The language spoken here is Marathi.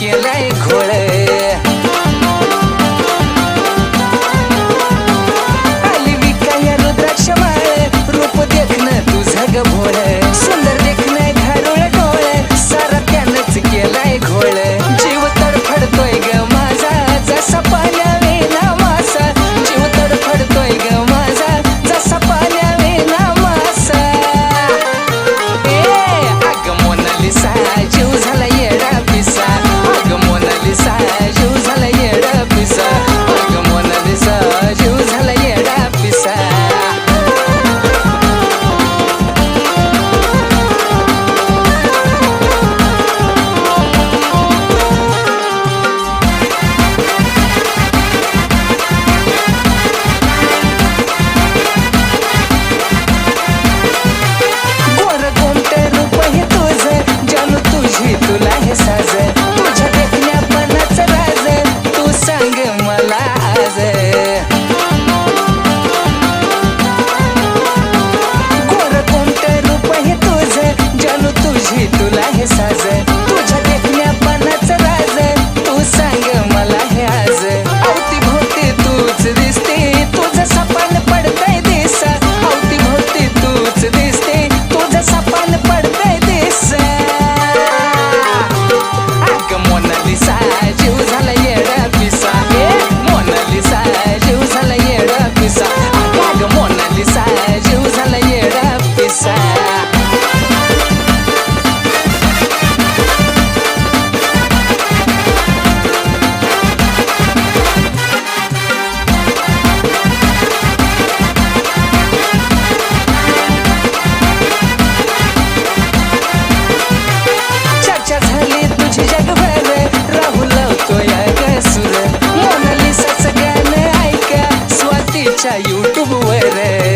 केलंय घोळ Yes, ಯೂಟ್ಯೂಬ್ ವೈರೇ